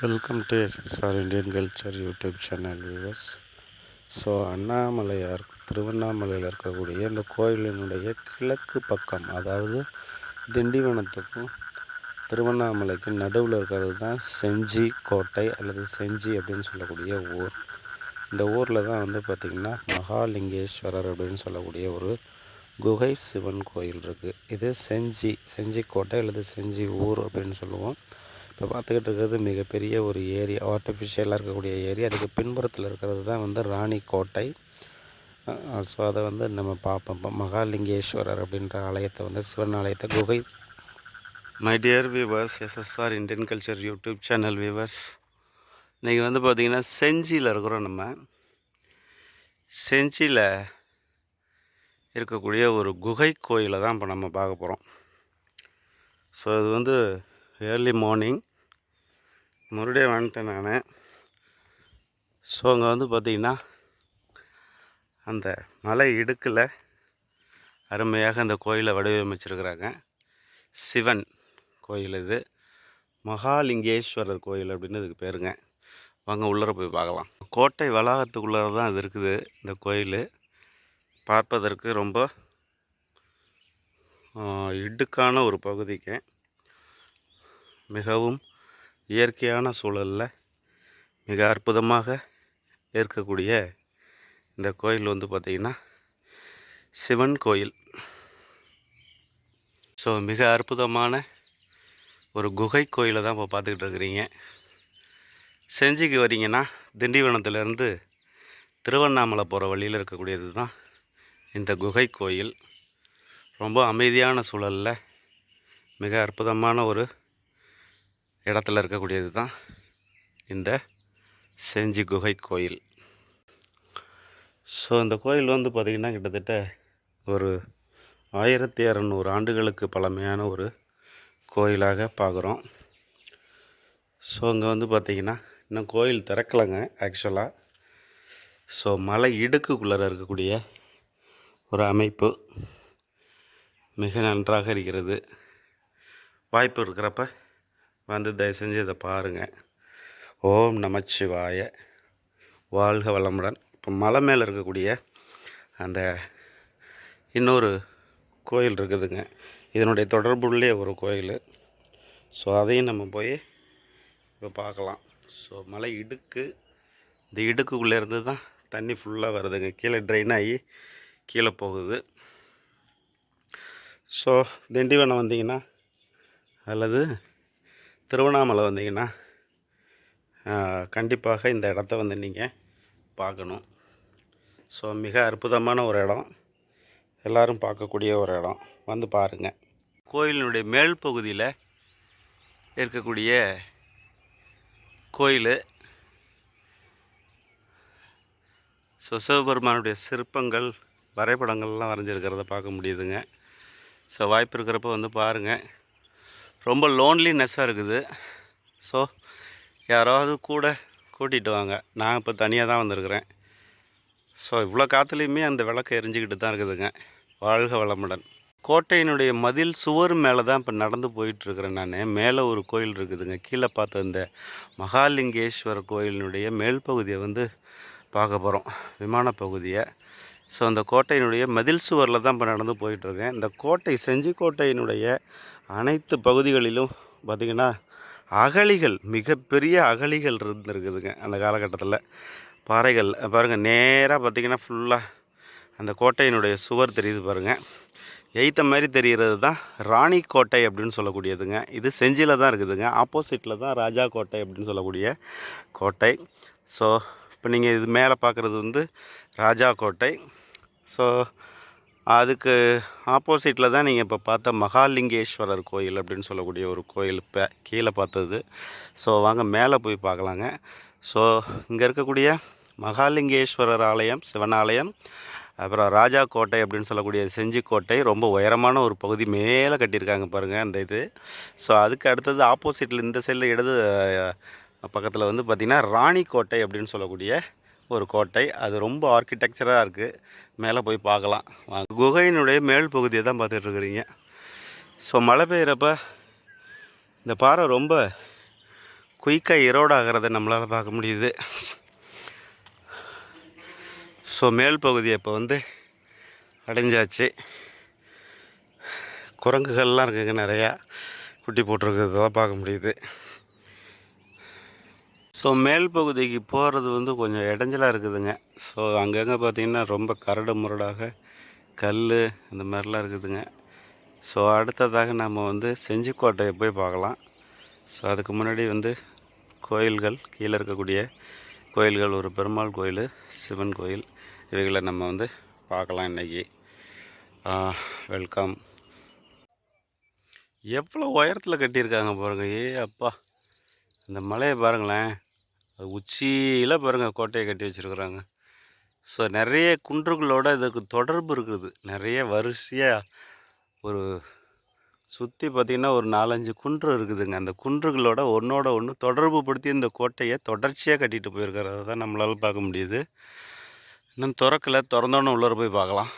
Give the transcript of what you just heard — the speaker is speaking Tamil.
Welcome to SSR Indian culture YouTube channel viewers so Annamalaiyar திருவண்ணாமலையில் இருக்கக்கூடிய இந்த கோயிலினுடைய கிழக்கு பக்கம் அதாவது திண்டிவனத்துக்கும் திருவண்ணாமலைக்கும் நடுவில் இருக்கிறது தான் செஞ்சி கோட்டை அல்லது செஞ்சி அப்படின்னு சொல்லக்கூடிய ஊர். இந்த ஊரில் தான் வந்து பார்த்திங்கன்னா மகாலிங்கேஸ்வரர் அப்படின்னு சொல்லக்கூடிய ஒரு குகை சிவன் கோயில் இருக்குது இது செஞ்சி செஞ்சி கோட்டை அல்லது செஞ்சி ஊர் அப்படின்னு சொல்லுவோம். இப்போ பார்த்துக்கிட்டு இருக்கிறது மிகப்பெரிய ஒரு ஏரி ஆர்டிஃபிஷியலாக இருக்கக்கூடிய ஏரி அதுக்கு பின்புறத்தில் இருக்கிறது தான் வந்து ராணி கோட்டை ஸோ அதை வந்து நம்ம பார்ப்போம். இப்போ மகாலிங்கேஸ்வரர் அப்படின்ற ஆலயத்தை வந்து சிவன் ஆலயத்தை குகை. My dear viewers SSR Indian culture YouTube channel viewers இன்றைக்கி வந்து பார்த்திங்கன்னா செஞ்சியில் இருக்கிறோம் நம்ம. செஞ்சியில் இருக்கக்கூடிய ஒரு குகை கோயிலை தான் இப்போ நம்ம பார்க்க போகிறோம் ஸோ இது வந்து ஏர்லி மார்னிங் மறுபடியும் வந்துட்டேன் நான். ஸோ அங்கே வந்து பார்த்திங்கன்னா அந்த மலை இடுக்கில் அருமையாக அந்த கோயிலை வடிவமைச்சிருக்கிறாங்க. சிவன் கோயில் இது. மகாலிங்கேஸ்வரர் கோயில் அப்படின்னு இதுக்கு பேருங்க. வாங்க உள்ளர போய் பார்க்கலாம். கோட்டை வளாகத்துக்குள்ளே தான் இது இருக்குது இந்த கோயில். பார்ப்பதற்கு ரொம்ப இடுக்கான ஒரு பகுதிக்கு. மிகவும் இயற்கையான சூழலில் மிக அற்புதமாக இருக்கக்கூடிய இந்த கோயில் வந்து பார்த்திங்கன்னா சிவன் கோயில். ஸோ மிக அற்புதமான ஒரு குகை கோயிலை தான் இப்போ பார்த்துக்கிட்டு இருக்கிறீங்க. செஞ்சிக்கு வரீங்கன்னா திண்டிவனத்துலேருந்து திருவண்ணாமலை போகிற வழியில் இருக்கக்கூடியது தான் இந்த குகை கோயில். ரொம்ப அமைதியான சூழலில் மிக அற்புதமான ஒரு இடத்துல இருக்கக்கூடியது தான் இந்த செஞ்சி குகை கோயில். ஸோ இந்த கோயில் வந்து பார்த்திங்கன்னா கிட்டத்தட்ட ஒரு ஆயிரத்தி இரநூறு ஆண்டுகளுக்கு பழமையான ஒரு கோயிலாக பார்க்குறோம். ஸோ அங்கே வந்து பார்த்திங்கன்னா இன்னும் கோயில் திறக்கலைங்க ஆக்சுவலாக ஸோ மலை இடுக்குக்குள்ளே இருக்கக்கூடிய ஒரு அமைப்பு மிக நன்றாக இருக்கிறது. வாய்ப்பு இருக்கிறப்ப வந்து தயவு செஞ்சு இதை பாருங்கள் ஓம் நமச்சிவாய. வாழ்க வளமுடன். இப்போ மலை மேலே இருக்கக்கூடிய அந்த இன்னொரு கோயில் இருக்குதுங்க. இதனுடைய தொடர்புள்ளே ஒரு கோயில். ஸோ அதையும் நம்ம போய் இப்போ பார்க்கலாம். ஸோ மலை இடுக்கு இந்த இடுக்குள்ளே இருந்து தான் தண்ணி ஃபுல்லாக வருதுங்க. கீழே ட்ரெயின் ஆகி கீழே போகுது. ஸோ திண்டிவனம் வந்தீங்கன்னா அல்லது திருவண்ணாமலை வந்தீங்கன்னா கண்டிப்பாக இந்த இடத்த வந்து நீங்கள் பார்க்கணும். ஸோ மிக அற்புதமான ஒரு இடம். எல்லோரும் பார்க்கக்கூடிய ஒரு இடம். வந்து பாருங்கள் கோயிலினுடைய மேல் பகுதியில் இருக்கக்கூடிய கோயில். ஸோ சிவபெருமானுடைய சிற்பங்கள் வரைபடங்கள்லாம் வரைஞ்சிருக்கிறத பார்க்க முடியுதுங்க. ஸோ வாய்ப்பு இருக்கிறப்ப வந்து பாருங்கள் ரொம்ப லோன்லினஸ்ஸாக இருக்குது. ஸோ யாராவது கூட கூட்டிகிட்டு வாங்க. நான் இப்போ தனியாக தான் வந்திருக்கிறேன். ஸோ இவ்வளோ காற்றுலையுமே அந்த விளக்கு எரிஞ்சிக்கிட்டு தான் இருக்குதுங்க. வாழ்க வளமுடன். கோட்டையினுடைய மதில் சுவர் மேலே தான் இப்போ நடந்து போயிட்டுருக்கிறேன் நான். மேலே ஒரு கோயில் இருக்குதுங்க. கீழே பார்த்த இந்த மகாலிங்கேஸ்வரர் கோயிலினுடைய மேல் பகுதியை வந்து பார்க்க போகிறோம் விமான பகுதியை. ஸோ அந்த கோட்டையினுடைய மதில் சுவரில் தான் இப்போ நடந்து போயிட்டுருக்கேன். இந்த கோட்டை செஞ்சி கோட்டையினுடைய அனைத்து பகுதிகளிலும் பார்த்திங்கன்னா அகழிகள் மிகப்பெரிய அகழிகள் இருந்திருக்குதுங்க அந்த காலகட்டத்தில். பாறைகள் பாருங்கள் நேராக பார்த்திங்கன்னா ஃபுல்லாக அந்த கோட்டையினுடைய சுவர் தெரியுது பாருங்கள் எய்த்த மாதிரி தெரிகிறது தான் ராணி கோட்டை அப்படின்னு சொல்லக்கூடியதுங்க. இது செஞ்சியில் தான் இருக்குதுங்க. ஆப்போசிட்டில் தான் ராஜா கோட்டை அப்படின்னு சொல்லக்கூடிய கோட்டை. ஸோ இப்போ நீங்கள் இது மேலே பார்க்குறது வந்து ராஜா கோட்டை. ஸோ அதுக்கு ஆப்போசிட்டில் தான் நீங்கள் இப்போ பார்த்த மகாலிங்கேஸ்வரர் கோயில் அப்படின்னு சொல்லக்கூடிய ஒரு கோயில் இப்போ கீழே பார்த்தது. ஸோ வாங்க மேலே போய் பார்க்கலாங்க. ஸோ இங்கே இருக்கக்கூடிய மகாலிங்கேஸ்வரர் ஆலயம் சிவன் ஆலயம் அப்புறம் ராஜா கோட்டை அப்படின்னு சொல்லக்கூடிய செஞ்சி கோட்டை ரொம்ப உயரமான ஒரு பகுதி மேலே கட்டியிருக்காங்க பாருங்கள் அந்த இது. ஸோ அதுக்கு அடுத்தது ஆப்போசிட்டில் இந்த சைடில் இடது பக்கத்தில் வந்து பார்த்திங்கன்னா ராணி கோட்டை அப்படின்னு சொல்லக்கூடிய ஒரு கோட்டை. அது ரொம்ப ஆர்கிடெக்சராக இருக்குது மேலே போய் பார்க்கலாம். குகையினுடைய மேல் பகுதியை தான் பார்த்துட்ருக்குறீங்க ஸோ மழை பெய்கிறப்ப இந்த பாறை ரொம்ப குயிக்காக இரோடு ஆகிறத நம்மளால் பார்க்க முடியுது. ஸோ மேல் பகுதி இப்போ வந்து அடைஞ்சாச்சு. குரங்குகள்லாம் இருக்குங்க நிறையா. குட்டி போட்டிருக்கிறதெல்லாம் பார்க்க முடியுது. ஸோ மேல் பகுதிக்கு போகிறது வந்து கொஞ்சம் இடைஞ்சலாக இருக்குதுங்க. ஸோ அங்கங்கே பார்த்தீங்கன்னா ரொம்ப கரடு முரடாக கல் இந்த மாதிரிலாம் இருக்குதுங்க. ஸோ அடுத்ததாக நம்ம வந்து செஞ்சிக்கோட்டையை போய் பார்க்கலாம். ஸோ அதுக்கு முன்னாடி வந்து கோயில்கள் கீழே இருக்கக்கூடிய கோயில்கள் ஒரு பெருமாள் கோயில் சிவன் கோயில் இவைகளை நம்ம வந்து பார்க்கலாம் இன்றைக்கி வெல்கம். எவ்வளோ உயரத்தில் கட்டியிருக்காங்க பாருங்கள் ஏ அப்பா. இந்த மலையை பாருங்களேன். அது உச்சியில் பாருங்கள் கோட்டையை கட்டி வச்சுருக்குறாங்க. ஸோ நிறைய குன்றுகளோட இதுக்கு தொடர்பு இருக்குது. நிறைய வரிசையாக ஒரு சுற்றி பார்த்திங்கன்னா ஒரு நாலஞ்சு குன்று இருக்குதுங்க. அந்த குன்றுகளோட ஒன்றோட ஒன்று தொடர்பு படுத்தி இந்த கோட்டையை தொடர்ச்சியாக கட்டிட்டு போயிருக்கிறத தான் நம்மளால் பார்க்க முடியுது. இன்னும் திறக்கலை. திறந்தோன்னு உள்ளே போய் பார்க்கலாம்.